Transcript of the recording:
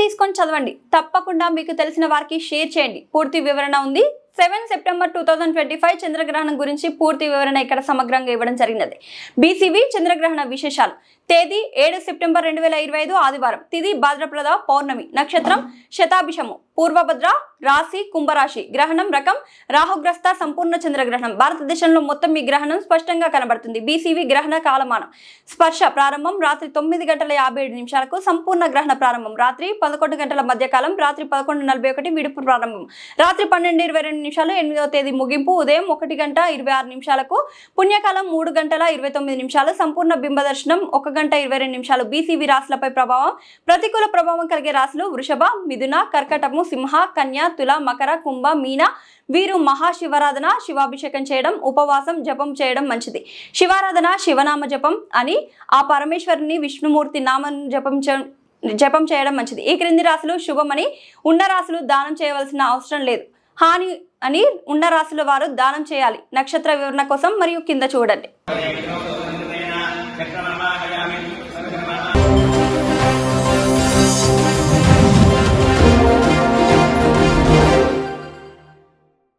తీసుకొని చదవండి. తప్పకుండా మీకు తెలిసిన వారికి షేర్ చేయండి. పూర్తి వివరణ ఉంది. Seven September two thousand twenty five చంద్రగ్రహణం గురించి పూర్తి వివరణ ఇక్కడ సమగ్రంగా ఇవ్వడం జరిగినది. బీసీవీ చంద్రగ్రహణ విశేషాలు. తేదీ ఏడు సెప్టెంబర్ రెండు వేల ఇరవై ఐదు ఆదివారం. తిది భాద్రప్రద పౌర్ణమి. నక్షత్రం శతాభిషము. పూర్వభద్ర రాశి కుంభరాశి గ్రహణం రకం రాహుగ్రస్త సంపూర్ణ చంద్రగ్రహణం. భారతదేశంలో మొత్తం ఈ గ్రహణం స్పష్టంగా కనబడుతుంది. బీసీవీ గ్రహణ కాలమానం. స్పర్శ ప్రారంభం రాత్రి తొమ్మిది గంటల యాభై ఏడు నిమిషాలకు సంపూర్ణ గ్రహణ ప్రారంభం రాత్రి పదకొండు గంటల మధ్యకాలం రాత్రి పదకొండు నలభై ఒకటి విడుపు ప్రారంభం. రాత్రి పన్నెండు ఇరవై రెండు నిమిషాలు ఎనిమిదవ తేదీ ముగింపు. ఉదయం ఒకటి గంట ఇరవై ఆరు నిమిషాలకు పుణ్యకాలం మూడు గంటల ఇరవై తొమ్మిది నిమిషాలు సంపూర్ణ బింబదర్శనం ఒక గంట ఇరవై రెండు నిమిషాలు. బీసీవీ రాశులపై ప్రభావం. ప్రతికూల ప్రభావం కలిగే రాశులు వృషభ మిథున కర్కటము సింహ కన్య తుల మకర కుంభ మీన వీరు మహాశివరాధన శివాభిషేకం చేయడం ఉపవాసం జపం చేయడం మంచిది. శివారాధన శివనామ జపం అని ఆ పరమేశ్వరుని విష్ణుమూర్తి నామం జపం చే- జపం చేయడం మంచిది. ఈ క్రింది రాశులు శుభమని ఉన్న రాశులు దానం చేయవలసిన అవసరం లేదు. హాని అని ఉన్న రాశుల వారు దానం చేయాలి. నక్షత్ర వివరణ కోసం మరియు కింద చూడండి.